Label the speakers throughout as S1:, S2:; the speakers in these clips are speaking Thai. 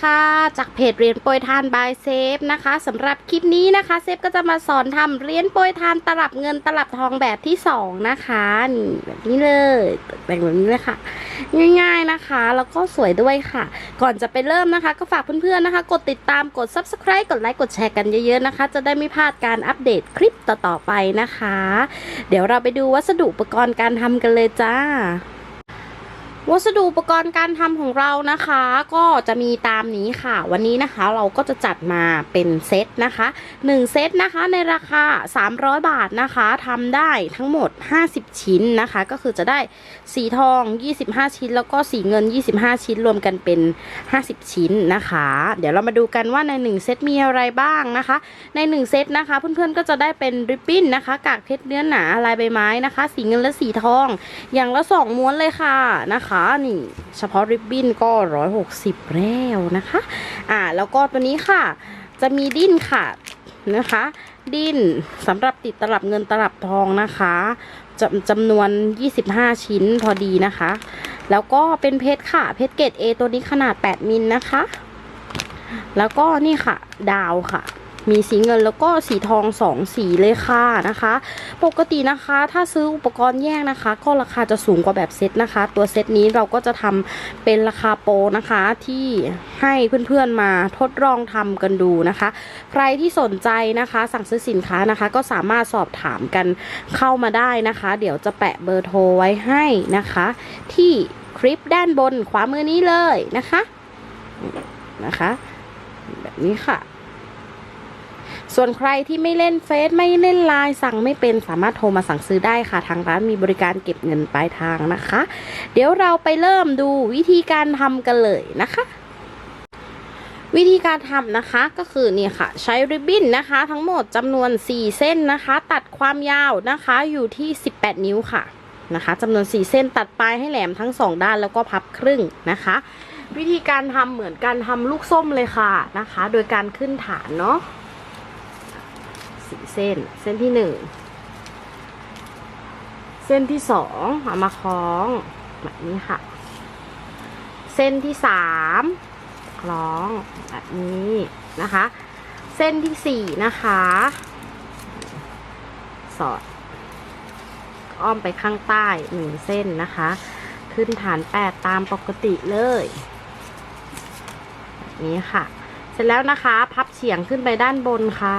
S1: ค่ะ จากเพจเรียนโปรยทานบายเซฟนะคะสำหรับคลิปนี้นะคะเซฟก็จะมาสอนทำเรียญโปรยทานตลับเงินตลับทองแบบที่สองนะคะนี่แบบนี้เลยแต่งแบบนี้เลยค่ะ ง่ายๆนะคะ แล้วก็สวยด้วยค่ะ ก่อนจะไปเริ่มนะคะ ก็ฝากเพื่อนๆนะคะ กดติดตามกด subscribe กดไลค์กดแชร์กันเยอะๆนะคะ จะได้ไม่พลาดการอัปเดตคลิปต่อๆไปนะคะ เดี๋ยวเราไปดูวัสดุอุปกรณ์การทำกันเลยจ้า วัสดุอุปกรณ์การทำของเรานะคะ ก็จะมีตามนี้ค่ะ วันนี้นะคะเราก็จะจัดมาเป็นเซตนะคะ1เซตนะคะในราคา 300 บาทนะคะทำได้ทั้งหมด 50 ชิ้นนะคะ ก็คือจะได้สีทอง 25 ชิ้น แล้วก็สีเงิน 25 ชิ้นรวมกันเป็น 50 ชิ้นนะคะ เดี๋ยวเรามาดูกันว่าใน 1 เซตมีอะไรบ้างนะคะ ใน 1 เซตนะคะ เพื่อนๆก็จะได้เป็นริบบิ้นนะคะ กากเพชรเนื้อหนาลายใบไม้นะคะ สีเงินและสีทอง อย่างละสองม้วนเลยค่ะนะคะนี่ เฉพาะริบบิ้นก็ร้อยหกสิบแล้วนะคะ อ่า แล้วก็ตัวนี้ค่ะ จะมีดิ้นค่ะนะคะ ดิ้นสำหรับติดตลับเงินตลับทองนะคะจำจำนวน 25 ชิ้นพอดีนะคะ แล้วก็เป็นเพชรค่ะ เพชรเกรด A ตัวนี้ขนาด 8 มิลนะคะ แล้วก็นี่ค่ะ ดาวค่ะ มีสีเงินแล้วก็สีทองสองสีเลยค่ะนะคะ ปกตินะคะถ้าซื้ออุปกรณ์แยกนะคะ ก็ราคาจะสูงกว่าแบบเซตนะคะ ตัวเซตนี้เราก็จะทำเป็นราคาโปรนะคะที่ให้เพื่อนๆมาทดลองทำกันดูนะคะ ใครที่สนใจนะคะ สั่งซื้อสินค้านะคะ ก็สามารถสอบถามกันเข้ามาได้นะคะ เดี๋ยวจะแปะเบอร์โทรไว้ให้นะคะ ที่คลิปด้านบนขวามือนี้เลยนะคะนะคะ แบบนี้ค่ะ ส่วนใครที่ไม่เล่นเฟซไม่เล่นไลน์สั่งไม่เป็นสามารถโทรมาสั่งซื้อได้ค่ะ ทางร้านมีบริการเก็บเงินปลายทางนะคะ เดี๋ยวเราไปเริ่มดูวิธีการทำกันเลยนะคะวิธีการทำนะคะก็คือนี่ค่ะ ใช้ริบบิ้นนะคะ ทั้งหมดจำนวน 4 เส้นนะคะ ตัดความยาวนะคะอยู่ที่ 18 นิ้วค่ะนะคะจำนวน 4 เส้นตัดปลายให้แหลมทั้ง 2 ด้านแล้วก็พับครึ่งนะคะ วิธีการทำเหมือนการทำลูกส้มเลยค่ะนะคะ โดยการขึ้นฐานเนาะ สีเส้น เส้นที่หนึ่งเส้นที่สองเอามาคล้องแบบนี้ค่ะ เส้นที่สามคล้องแบบนี้นะคะ เส้นที่สี่นะคะ สอด อ้อมไปข้างใต้หนึ่งเส้นนะคะ ขึ้นฐานแปดตามปกติเลยแบบนี้ค่ะ เสร็จแล้วนะคะ พับเฉียงขึ้นไปด้านบนค่ะ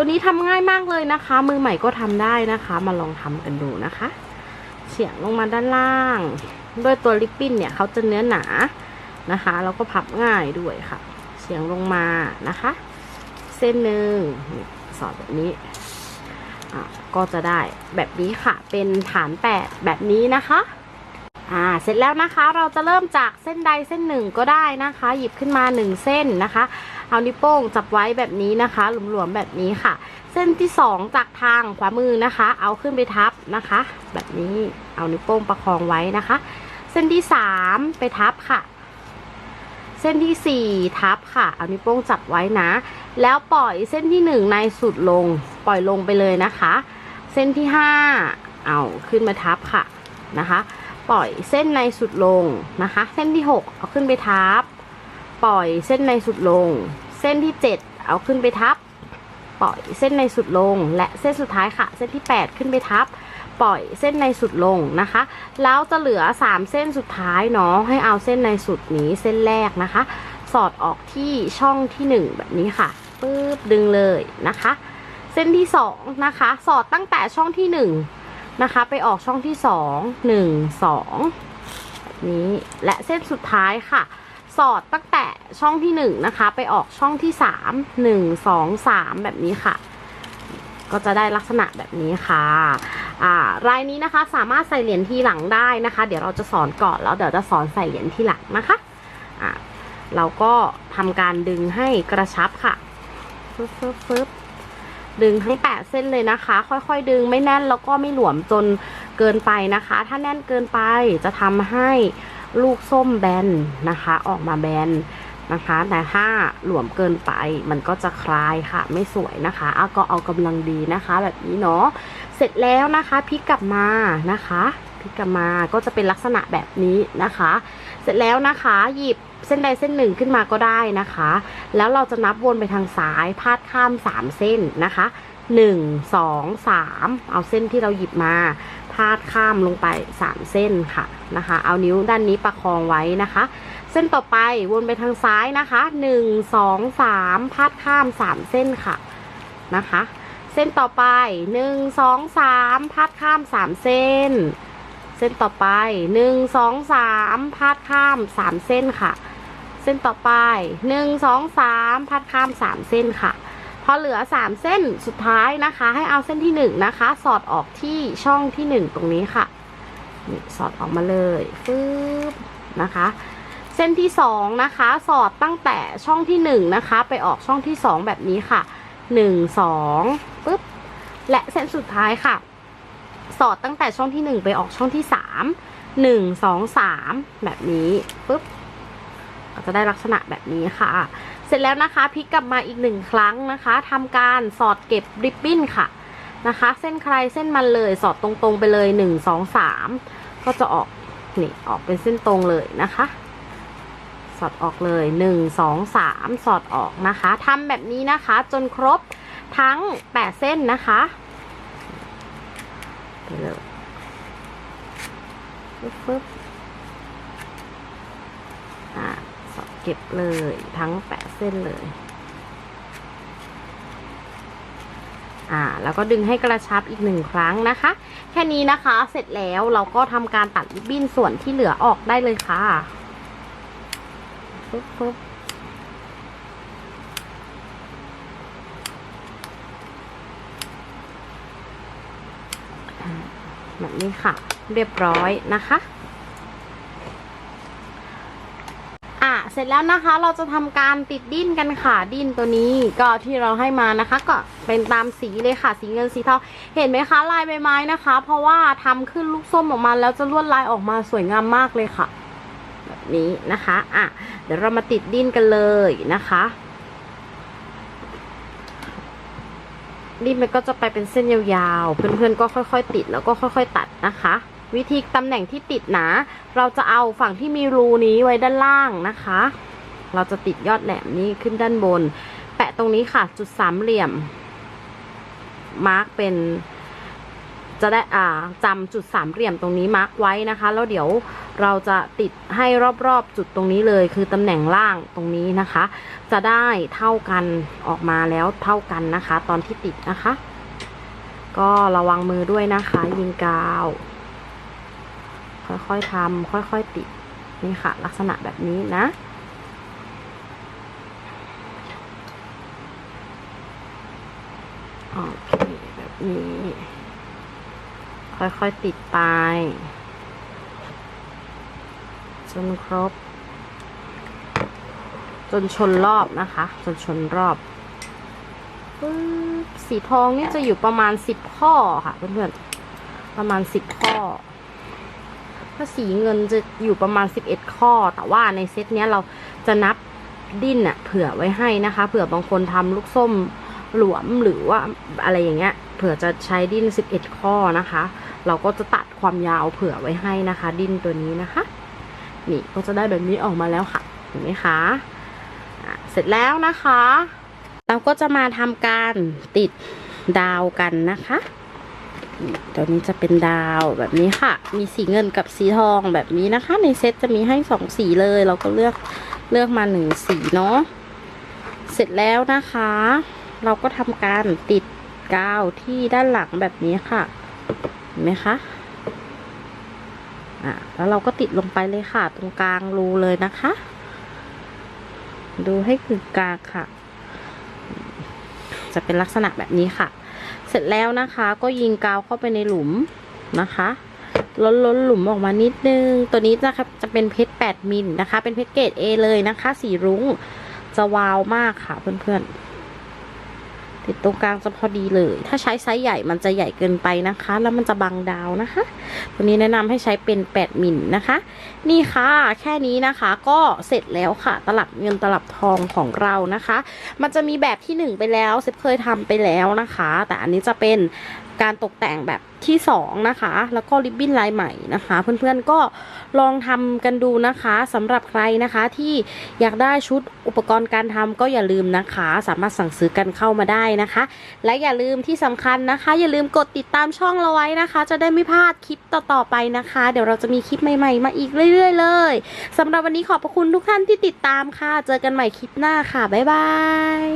S1: ตัวนี้ทำง่ายมากเลยนะคะ มือใหม่ก็ทำได้นะคะ มาลองทำกันดูนะคะ เฉียงลงมาด้านล่าง ด้วยตัวลิปปิ้นเนี่ยเขาจะเนื้อหนานะคะแล้วก็พับง่ายด้วยค่ะ เฉียงลงมานะคะ เส้นหนึ่งนี่สอดแบบนี้อะก็จะได้แบบนี้ค่ะ เป็นฐานแปดแบบนี้นะคะอ่าเสร็จแล้วนะคะเราจะเริ่มจากเส้นใดเส้นหนึ่งก็ได้นะคะ หยิบขึ้นมาหนึ่งเส้นนะคะ เอานิ้วโป้งจับไว้แบบนี้นะคะ หลวมๆแบบนี้ค่ะ เส้นที่สองจากทางขวามือนะคะ เอาขึ้นไปทับนะคะ แบบนี้เอานิ้วโป้งประคองไว้นะคะ เส้นที่สามไปทับค่ะ เส้นที่สี่ทับค่ะ เอานิ้วโป้งจับไว้นะ แล้วปล่อยเส้นที่หนึ่งในสุดลงปล่อยลงไปเลยนะคะ เส้นที่ห้าเอาขึ้นมาทับค่ะนะคะ ปล่อยเส้นในสุดลงนะคะ เส้นที่หกเอาขึ้นไปทับ ปล่อยเส้นในสุดลง เส้นที่ 7 เอาขึ้นไปทับ ปล่อยเส้นในสุดลง และเส้นสุดท้ายค่ะ เส้นที่ 8 ขึ้นไปทับ ปล่อยเส้นในสุดลงนะคะ แล้วจะเหลือ 3 เส้นสุดท้ายเนาะให้เอาเส้นในสุดนี้เส้นแรกนะคะ สอดออกที่ช่องที่ 1 แบบนี้ค่ะปึ๊บดึงเลยนะคะ เส้นที่2นะคะสอดตั้งแต่ช่องที่ 1 นะคะ ไปออกช่องที่ 2 1 2นี้และเส้นสุดท้ายค่ะ สอดตั้งแต่ช่องที่หนึ่งนะคะ ไปออกช่องที่สามหนึ่งสองสามแบบนี้ค่ะ ก็จะได้ลักษณะแบบนี้ค่ะอ่ารายนี้นะคะสามารถใส่เหรียญทีหลังได้นะคะ เดี๋ยวเราจะสอนก่อนแล้วเดี๋ยวจะสอนใส่เหรียญทีหลังนะคะอ่าเราก็ทำการดึงให้กระชับค่ะฟึบฟึบฟึบดึงทั้งแปดเส้นเลยนะคะ ค่อยๆ ดึงไม่แน่นแล้วก็ไม่หลวมจนเกินไปนะคะ ถ้าแน่นเกินไปจะทำให้ ลูกส้มแบนนะคะ ออกมาแบนนะคะ แต่ถ้าหลวมเกินไปมันก็จะคลายค่ะ ไม่สวยนะคะเอาก็เอากำลังดีนะคะ แบบนี้เนาะเสร็จแล้วนะคะพลิกกลับมานะคะพลิกกลับมาก็จะเป็นลักษณะแบบนี้นะคะ เสร็จแล้วนะคะหยิบเส้นใดเส้นหนึ่งขึ้นมาก็ได้นะคะ แล้วเราจะนับวนไปทางซ้ายพาดข้าม 3 เส้นนะคะ 1 2 3 เอาเส้นที่เราหยิบมาาดข้ามลงไป 3 เส้นค่ะนะคะ เอานิ้วด้านนี้ประคองไว้นะคะ เส้นต่อไปวนไปทางซ้ายนะคะ 1 2 3 พาดข้าม 3 เส้นค่ะนะคะ เส้นต่อไป 1 2 3 พาดข้าม 3 เส้น เส้นต่อไป 1 2 3 พาดข้าม 3 เส้นค่ะ เส้นต่อไป 1 2 3 พาดข้าม 3 เส้นค่ะ อเหลือ 3 เส้นสุดท้ายนะคะ ให้เอาเส้นที่ 1 นะคะ สอดออกที่ช่องที่ 1 ตรงนี้ค่ะนี่สอดออกมาเลยฟืบนะคะ เส้นที่2นะคะสอดตั้งแต่ช่องที่ 1 นะคะ ไปออกช่องที่ 2 แบบนี้ค่ะ 1 2ปึ๊บและเส้นสุดท้ายค่ะ สอดตั้งแต่ช่องที่ 1 ไปออกช่องที่ 3 1 2 3 แบบนี้ปึ๊บก็จะได้ลักษณะแบบนี้ค่ะ เสร็จแล้วนะคะพลิกกลับมาอีกหนึ่งครั้งนะคะทำการสอดเก็บริบบิ้นค่ะนะคะ เส้นใครเส้นมันเลยสอดตรงๆไปเลย1 2 3ก็จะออกนี่ออกเป็นเส้นตรงเลยนะคะ สอดออกเลย1 2 3สอดออกนะคะทำแบบนี้นะคะจนครบทั้ง8เส้นนะคะไปเลยปึ๊บปึ๊บอ่าสอดเก็บเลยทั้ง8เส้นเลย อ่า แล้วก็ดึงให้กระชับอีกหนึ่งครั้งนะคะ แค่นี้นะคะเสร็จแล้วเราก็ทำการตัดริบบิ้นส่วนที่เหลือออกได้เลยค่ะปึ๊บปึ๊บแบบนี้ค่ะ เรียบร้อยนะคะ อะ เสร็จแล้วนะคะเราจะทำการติดดิ้นกันค่ะดิ้นตัวนี้ก็ที่เราให้มานะคะ ก็เป็นตามสีเลยค่ะ สีเงินสีทองเห็นไหมคะลายใบไม้นะคะ เพราะว่าทำขึ้นลูกส้มออกมาแล้วจะลวดลายออกมาสวยงามมากเลยค่ะ แบบนี้นะคะอะเดี๋ยวเรามาติดดิ้นกันเลยนะคะดิ้นมันก็จะไปเป็นเส้นยาวๆเพื่อนๆก็ค่อย ๆ ติดแล้วก็ค่อย ๆ ตัดนะคะ วิธีตำแหน่งที่ติดนะเราจะเอาฝั่งที่มีรูนี้ไว้ด้านล่างนะคะ เราจะติดยอดแหลมนี้ขึ้นด้านบน แปะตรงนี้ค่ะ จุดสามเหลี่ยม มาร์กเป็น จะได้อ่าจำจุดสามเหลี่ยมตรงนี้มาร์กไว้นะคะ แล้วเดี๋ยวเราจะติดให้รอบๆจุดตรงนี้เลย คือตำแหน่งล่างตรงนี้นะคะ จะได้เท่ากันออกมาแล้วเท่ากันนะคะ ตอนที่ติดนะคะ ก็ระวังมือด้วยนะคะ ยิงกาว ค่อยๆทำค่อยๆติดนี่ค่ะ ลักษณะแบบนี้นะ โอเค แบบนี้ ค่อยๆติดไปจนครบ จนชนรอบนะคะ จนชนรอบสีทองนี่จะอยู่ประมาณสิบข้อค่ะเพื่อนๆประมาณสิบข้อ ถ้าสีเงินจะอยู่ประมาณสิบเอ็ดข้อ แต่ว่าในเซตเนี้ยเราจะนับดิ้นอะเผื่อไว้ให้นะคะ เผื่อบางคนทำลูกส้มหลวมหรือว่าอะไรอย่างเงี้ย เผื่อจะใช้ดิ้นสิบเอ็ดข้อนะคะ เราก็จะตัดความยาวเผื่อไว้ให้นะคะ ดิ้นตัวนี้นะคะ นี่ก็จะได้แบบนี้ออกมาแล้วค่ะ เห็นไหมคะะเสร็จแล้วนะคะ เราก็จะมาทำการติดดาวกันนะคะ ตัวนี้จะเป็นดาวแบบนี้ค่ะ มีสีเงินกับสีทองแบบนี้นะคะ ในเซตจะมีให้สองสีเลย เราก็เลือกเลือกมาหนึ่งสีเนาะ เสร็จแล้วนะคะ เราก็ทำการติดกาวที่ด้านหลังแบบนี้ค่ะ เห็นไหมคะอะแล้วเราก็ติดลงไปเลยค่ะ ตรงกลางรูเลยนะคะ ดูให้คือกลางค่ะ จะเป็นลักษณะแบบนี้ค่ะ เสร็จแล้วนะคะก็ยิงกาวเข้าไปในหลุมนะคะล้นล้นหลุมออกมานิดนึง ตัวนี้นะจะเป็นเพชร8มิลนะคะ เป็นเพชรเกรด A เลยนะคะ สีรุ้งจะวาวมากค่ะเพื่อนๆ ติดตรงกลางจะพอดีเลย ถ้าใช้ไซส์ใหญ่มันจะใหญ่เกินไปนะคะ แล้วมันจะบังดาวนะคะตัวนี้แนะนำให้ใช้เป็น 8มิลนะคะ นี่ค่ะ แค่นี้นะคะก็เสร็จแล้วค่ะ ตลับเงินตลับทองของเรานะคะ มันจะมีแบบที่ 1 ไปแล้วเซฟเคยทำไปแล้วนะคะ แต่อันนี้จะเป็น การตกแต่งแบบที่สองนะคะ แล้วก็ริบบิ้นลายใหม่นะคะ เพื่อนๆก็ลองทำกันดูนะคะสำหรับใครนะคะที่อยากได้ชุดอุปกรณ์การทำก็อย่าลืมนะคะ สามารถสั่งซื้อกันเข้ามาได้นะคะ และอย่าลืมที่สำคัญนะคะ อย่าลืมกดติดตามช่องเราไว้นะคะ จะได้ไม่พลาดคลิปต่อๆไปนะคะ เดี๋ยวเราจะมีคลิปใหม่ๆ มาอีกเรื่อย ๆ เลยสำหรับวันนี้ขอบพระคุณทุกท่านที่ติดตามค่ะ เจอกันใหม่คลิปหน้าค่ะบ๊ายบาย